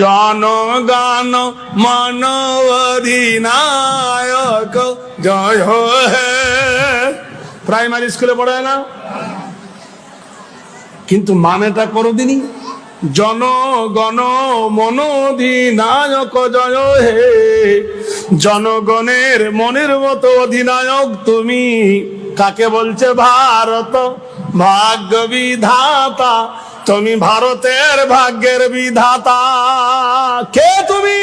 জনগণ মন অধিনায়ক জয় হে প্রাইমারি স্কুলে পড়ায় না? কিন্তু মানেটা কোনোদিনই জনগণ মনোধিনায়ক জয় হে। জনগণের মনের মতো অধিনায়ক তুমি। কাকে বলছে ভারত? ভাগ্য বিধাতা তুমি ভারতের ভাগ্যের বিধাতা। কে তুমি?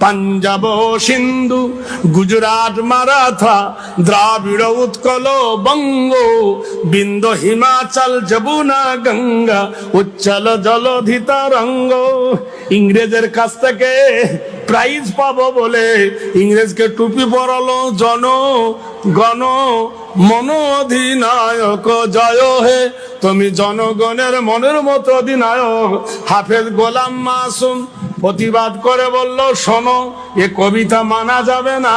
পাঞ্জাব সিন্ধু, গুজরাট, মারাঠা, দ্রাবিড় উৎকল বঙ্গ, বিন্দ হিমাচল, যমুনা, গঙ্গা উচ্চল জলধিত রঙ্গ ইংরেজের কাছ থেকে প্রাইজ পাবো বলে ইংরেজকে টুপি পরালো জন, গণ, মন অধিনায়ক। জয় হে তুমি জনগণের মনের মতো অধিনায়ক। হাফেজ গোলাম মাসুম প্রতিবাদ করে বলল, শোনো, এ কবিতা মানা যাবে না।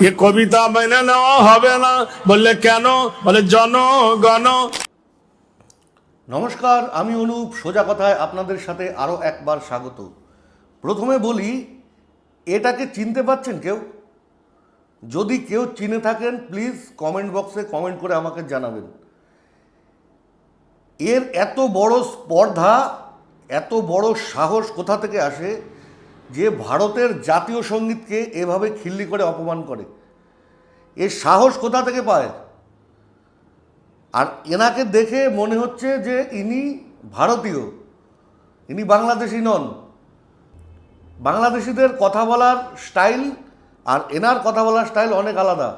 এ কবিতা মেনে নেওয়া হবে না। বললে, কেন? বলে, জনগণ নমস্কার, আমি অনুপ, সোজা কথায় আপনাদের সাথে আরও একবার স্বাগত। প্রথমে বলি, এটাকে চিনতে পারছেন কেউ? যদি কেউ চিনে থাকেন, প্লিজ কমেন্ট বক্সে কমেন্ট করে আমাকে জানাবেন। এর এত বড় স্পর্ধা এত বড় সাহস কোথা থেকে আসে যে ভারতের জাতীয় সঙ্গীতকে এভাবে খিল্লি করে অপমান করে? এর সাহস কোথা থেকে পায়? আর এনাকে দেখে মনে হচ্ছে যে ইনি ভারতীয়, ইনি বাংলাদেশি নন। বাংলাদেশিদের কথা বলার স্টাইল আর এনার কথা বলার স্টাইল অনেক আলাদা।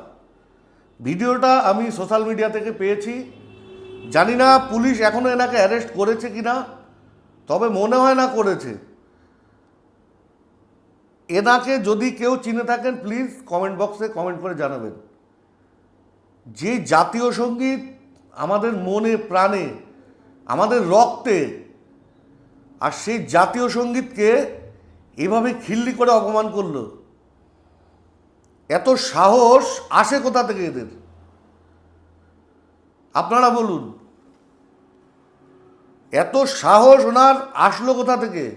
ভিডিওটা আমি সোশ্যাল মিডিয়া থেকে পেয়েছি। জানি না পুলিশ এখনও এনাকে অ্যারেস্ট করেছে কি না তবে মনে হয় না করেছে। এনাকে যদি কেউ চিনে থাকেন প্লিজ কমেন্ট বক্সে কমেন্ট করে জানাবেন। যে জাতীয় সংগীত আমাদের মনে, প্রাণে, আমাদের রক্তে আর সেই জাতীয় সঙ্গীতকে এভাবে খিল্লি করে অপমান করল, এত সাহস আসে কোথা থেকে এদের? আপনারা বলুন। এত সাহস ওনার আসলো কোথা থেকে?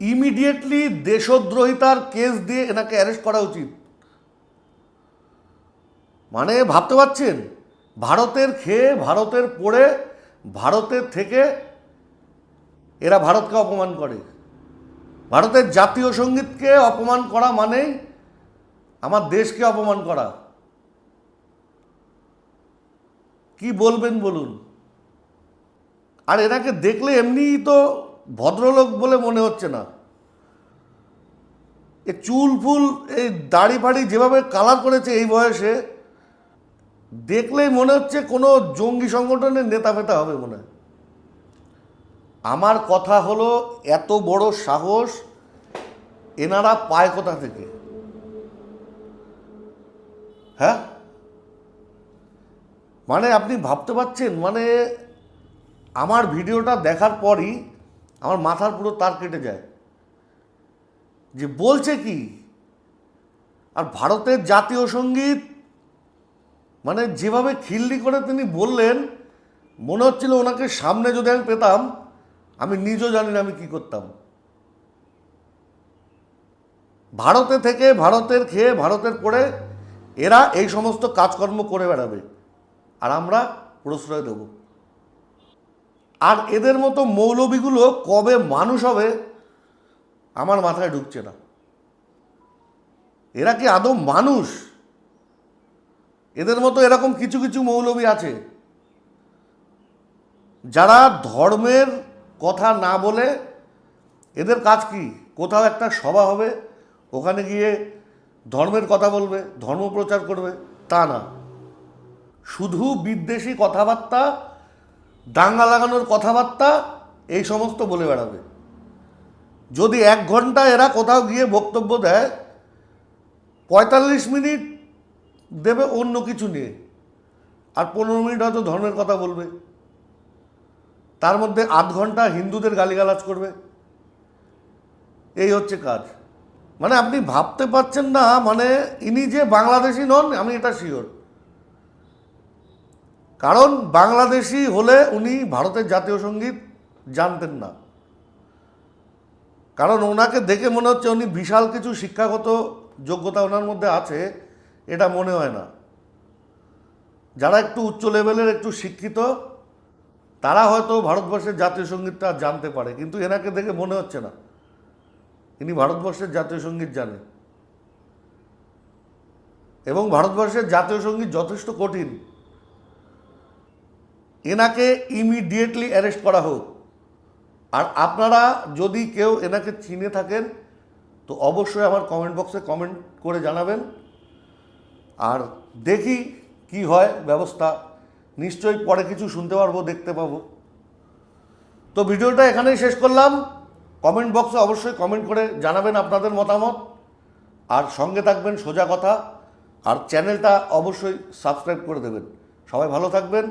ইমিডিয়েটলি দেশদ্রোহিতার কেস দিয়ে এনাকে অ্যারেস্ট করা উচিত। মানে ভাবতে পারছেন? ভারতের খেয়ে ভারতের পড়ে ভারতের থেকে এরা ভারতকে অপমান করে। ভারতের জাতীয় সঙ্গীতকে অপমান করা মানেই আমার দেশকে অপমান করা। কি বলবেন বলুন? আর এনাকে দেখলে এমনিই তো ভদ্রলোক বলে মনে হচ্ছে না। এ চুল ফুল, এই দাড়ি ফাড়ি যেভাবে কালার করেছে এই বয়সে, দেখলেই মনে হচ্ছে কোনো জঙ্গি সংগঠনের নেতা ফেতা হবে মনে আমার কথা হলো, এত বড় সাহস এনারা পায় কোথা থেকে? হ্যাঁ? মানে আপনি ভাবতে পারছেন? মানে আমার ভিডিওটা দেখার পরই আমার মাথার পুরো তার কেটে যায়। যে বলছে কি? আর ভারতের জাতীয় সংগীত মানে যেভাবে খিল্লি করে তিনি বললেন, মনে হচ্ছিল ওনাকে সামনে যদি আমি পেতাম, আমি নিজেও জানি না আমি কি করতাম। ভারতে থেকে ভারতের খেয়ে ভারতের পড়ে এরা এই সমস্ত কাজকর্ম করে বেড়াবে। আর আমরা প্রশ্রয় দেব। আর এদের মতো মৌলবীগুলো কবে মানুষ হবে, আমার মাথায় ঢুকছে না। এরা কি আদৌ মানুষ? এদের মতো এরকম কিছু কিছু মৌলবী আছে, যারা ধর্মের কথা না বলে এদের কাজ কি? কোথাও একটা সভা হবে, ওখানে গিয়ে ধর্মের কথা বলবে, ধর্ম প্রচার করবে, তা না। শুধু বিদ্বেষী কথাবার্তা দাঙ্গা লাগানোর কথাবার্তা এই সমস্ত বলে বেড়াবে। যদি এক ঘণ্টা এরা কোথাও গিয়ে বক্তব্য দেয়, পঁয়তাল্লিশ মিনিট দেবে অন্য কিছু নিয়ে, আর পনেরো মিনিট হয়তো ধর্মের কথা বলবে। তার মধ্যে আধ ঘণ্টা হিন্দুদের গালিগালাজ করবে। এই হচ্ছে কাজ। মানে আপনি ভাবতে পারছেন না মানে ইনি যে বাংলাদেশি নন, আমি এটা শিওর কারণ বাংলাদেশি হলে উনি ভারতের জাতীয় সংগীত জানতেন না। কারণ ওনাকে দেখে মনে হচ্ছে উনি বিশাল কিছু শিক্ষাগত যোগ্যতা ওনার মধ্যে আছে, এটা মনে হয় না। যারা একটু উচ্চ লেভেলের একটু শিক্ষিত, তারা হয়তো ভারতবর্ষের জাতীয় সঙ্গীতটা জানতে পারে, কিন্তু এনাকে দেখে মনে হচ্ছে না। ইনি ভারতবর্ষের জাতীয় সংগীত জানে। এবং ভারতবর্ষের জাতীয় সংগীত যথেষ্ট কঠিন। এনাকে ইমিডিয়েটলি অ্যারেস্ট করা হোক। আর আপনারা যদি কেউ এনাকে চিনে থাকেন, তো অবশ্যই আমার কমেন্ট বক্সে কমেন্ট করে জানাবেন। আর দেখি কি হয়, ব্যবস্থা। নিশ্চয়ই পরে কিছু শুনতে পারব, দেখতে পাবো। তো ভিডিওটা এখানেই শেষ করলাম। কমেন্ট বক্সে অবশ্যই কমেন্ট করে জানাবেন আপনাদের মতামত। আর সঙ্গে থাকবেন সোজা কথা। আর চ্যানেলটা অবশ্যই সাবস্ক্রাইব করে দেবেন। সবাই ভালো থাকবেন।